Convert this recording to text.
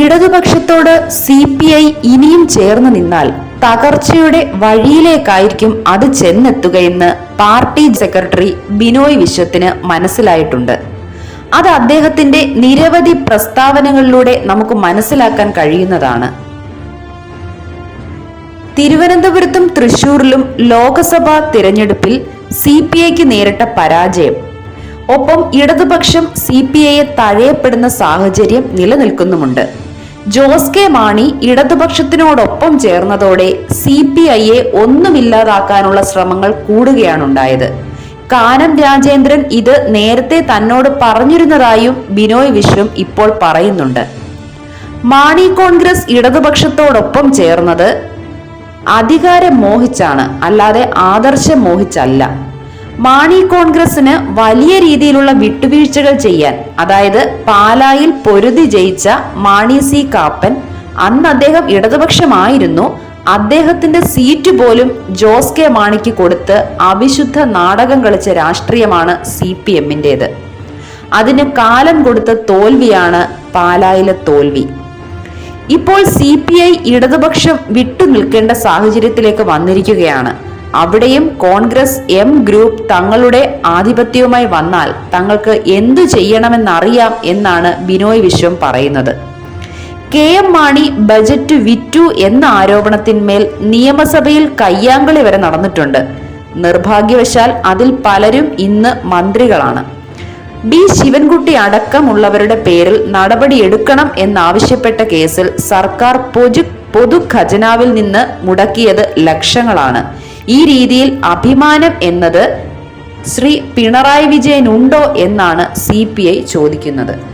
ഇടതുപക്ഷത്തോട് C P I ഇനിയും ചേർന്ന് നിന്നാൽ തകർച്ചയുടെ വഴിയിലേക്കായിരിക്കും അത് ചെന്നെത്തുകയെന്ന് പാർട്ടി സെക്രട്ടറി ബിനോയ് വിശ്വത്തിന് മനസ്സിലായിട്ടുണ്ട്. അത് അദ്ദേഹത്തിന്റെ നിരവധി പ്രസ്താവനകളിലൂടെ നമുക്ക് മനസ്സിലാക്കാൻ കഴിയുന്നതാണ്. തിരുവനന്തപുരത്തും തൃശൂരിലും ലോക്സഭാ തിരഞ്ഞെടുപ്പിൽ സി പി ഐക്ക് നേരിട്ട പരാജയം ഒപ്പം ഇടതുപക്ഷം സി പി ഐയെ തഴയപ്പെടുന്ന സാഹചര്യം നിലനിൽക്കുന്നുമുണ്ട്. ജോസ് കെ മാണി ഇടതുപക്ഷത്തിനോടൊപ്പം ചേർന്നതോടെ സി പി ഐയെ ഒന്നുമില്ലാതാക്കാനുള്ള ശ്രമങ്ങൾ കൂടുകയാണുണ്ടായത്. കാനം രാജേന്ദ്രൻ ഇത് നേരത്തെ തന്നോട് പറഞ്ഞിരുന്നതായും ബിനോയ് വിശ്വം ഇപ്പോൾ പറയുന്നുണ്ട്. മാണി കോൺഗ്രസ് ഇടതുപക്ഷത്തോടൊപ്പം ചേർന്നത് അധികാരം മോഹിച്ചാണ് അല്ലാതെ ആദർശം മോഹിച്ചല്ല. മാണി കോൺഗ്രസിന് വലിയ രീതിയിലുള്ള വിട്ടുവീഴ്ചകൾ ചെയ്യാൻ അതായത് പാലായിൽ പൊരുതി ജയിച്ച മാണി സി കാപ്പൻ അന്ന് അദ്ദേഹം ഇടതുപക്ഷമായിരുന്നു. അദ്ദേഹത്തിന്റെ സീറ്റ് പോലും ജോസ് കെ മാണിക്ക് കൊടുത്ത് അവിശുദ്ധ നാടകം കളിച്ച രാഷ്ട്രീയമാണ് സി പി എമ്മിന്റേത് അതിന് കാലം കൊടുത്ത തോൽവിയാണ് പാലായിലെ തോൽവി. ഇപ്പോൾ സി പി ഐ ഇടതുപക്ഷം വിട്ടുനിൽക്കേണ്ട സാഹചര്യത്തിലേക്ക് വന്നിരിക്കുകയാണ്. അവിടെയും കോൺഗ്രസ് എം ഗ്രൂപ്പ് തങ്ങളുടെ ആധിപത്യവുമായി വന്നാൽ തങ്ങൾക്ക് എന്തു ചെയ്യണമെന്നറിയാം എന്നാണ് ബിനോയ് വിശ്വം പറയുന്നത്. കെ എം മാണി ബജറ്റ് വിറ്റു എന്ന ആരോപണത്തിന്മേൽ നിയമസഭയിൽ കയ്യാങ്കളി വരെ നടന്നിട്ടുണ്ട്. നിർഭാഗ്യവശാൽ അതിൽ പലരും ഇന്ന് മന്ത്രികളാണ്. ബി ശിവൻകുട്ടി അടക്കമുള്ളവരുടെ പേരിൽ നടപടിയെടുക്കണം എന്നാവശ്യപ്പെട്ട കേസിൽ സർക്കാർ പൊതു പൊതു ഖജനാവിൽ നിന്ന് മുടക്കിയത് ലക്ഷങ്ങളാണ്. ഈ രീതിയിൽ അഭിമാനം എന്നത് ശ്രീ പിണറായി വിജയൻ ഉണ്ടോ എന്നാണ് സി ചോദിക്കുന്നത്.